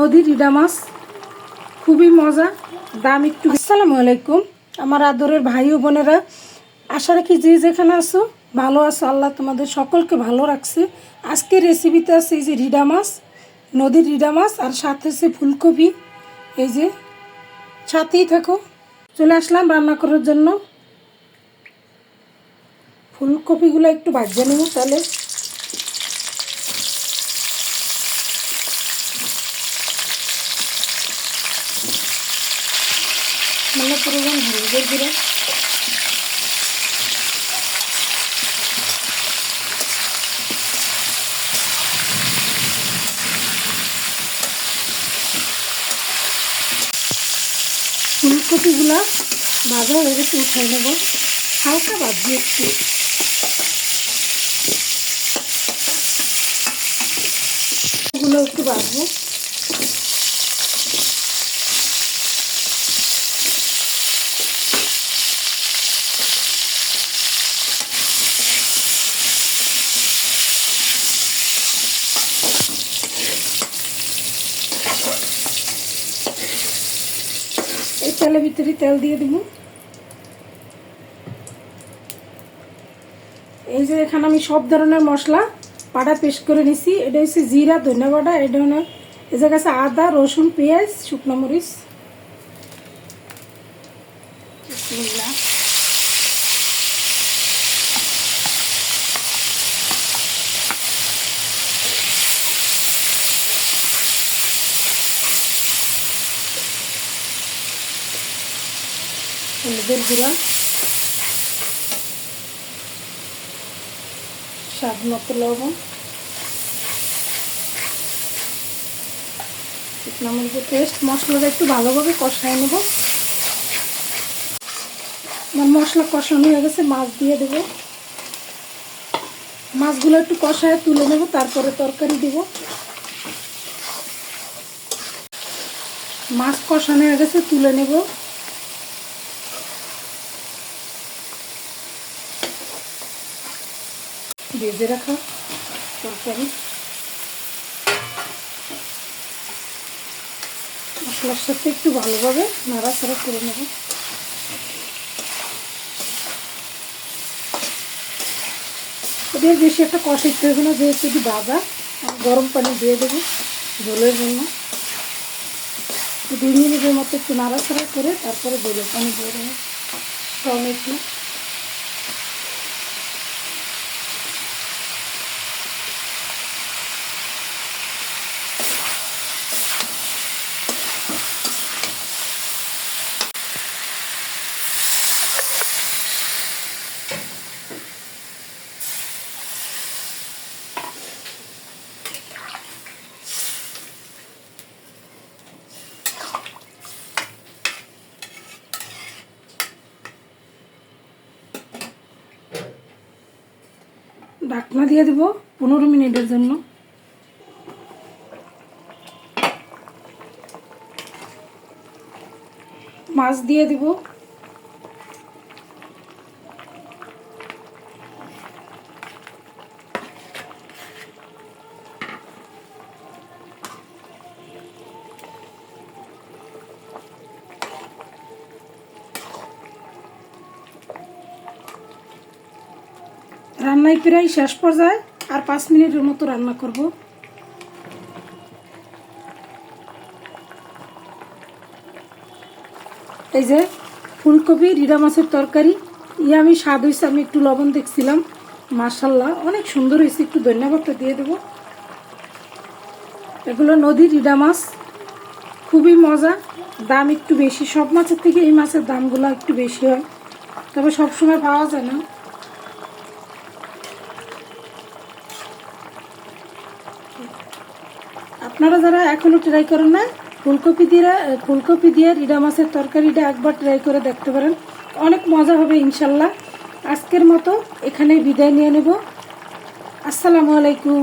নদীর রিডা মাছ, খুবই মজা, দাম একটু আসসালামু আলাইকুম, আমার আদরের ভাই ও বোনেরা, আশা রাখি যে যেখানে আছো, ভালো আছো, আল্লাহ তোমাদের সকলকে ভালো রাখছে। আজকের রেসিপিতে আছে এই যে রিডা মাছ, নদীর রিডা মাছ, আর সাথে আছে ফুলকপি। এই যে, সাথেই থাকো। চলে আসলাম রান্না করার জন্য। ফুলকপিগুলো একটু ভাজিয়ে নেব তাহলে। হলুদের গুঁড়ো ফুলকপিগুলো ভাজা হয়ে গেছে উঠাই নেব হালকা ভাজি একটু এগুলো একটু ভাজবো তেলের ভিতরে তেল দিয়ে দিব। এই যে এখানে আমি সব ধরনের মশলা পাটা পেস্ট করে নিছি। এটা হচ্ছে জিরা ধনিয়া বাটা, এটা হলো এই জায়গা আছে আদা, রসুন, পেঁয়াজ, শুকনো মরিচ। হলুদের গুঁড়া স্বাদ মতো লবণ। পেস্ট মশলাটা একটু ভালোভাবে কষাই নেব। আমার মশলা কষানো হয়ে গেছে, মাছ দিয়ে দেব। মাছগুলো একটু কষায় তুলে নেব, তারপরে তরকারি দেব। মাছ কষানো হয়ে গেছে, তুলে নেব। ভেজে রাখা তরকারি। মশলার সাথে একটু ভালোভাবে নাড়াচাড়া করে নেব। ওদের বেশি একটা কষাইতে হবে না, যেহেতু কি বাবা গরম পানি দিয়ে দেবো ঝোলের জন্য। দুই মিনিটের মতো একটু নাড়াচাড়া করে তারপরে জলের পানি দিয়ে দেবো টমেটো ঢাকনা দিয়ে দেবো পনেরো মিনিটের জন্য। মাছ দিয়ে দিব। রান্নায় প্রায় শেষ পর্যায়ে আর পাঁচ মিনিটের মতো রান্না করব। এই যে ফুলকপি, রিডা মাছের তরকারি ইয়ে আমি স্বাদ হয়েছে আমি একটু লবণ দেখছিলাম। মার্শাল্লাহ অনেক সুন্দর হয়েছে একটু ধন্যবাদটা দিয়ে দেবো। এগুলো নদীর রিডা মাছ, খুবই মজা। দাম একটু বেশি, সব মাছের থেকে এই মাছের দামগুলো একটু বেশি হয়। তবে সবসময় পাওয়া যায় না। আপনারা যারা এখনও ট্রাই করেন না, ফুলকপি দিয়ে ফুলকপি দিয়ে রিডা মাছের তরকারিটা একবার ট্রাই করে দেখতে পারেন। অনেক মজা হবে ইনশাল্লাহ। আজকের মতো এখানে বিদায় নিয়ে নেব। আসসালামু আলাইকুম।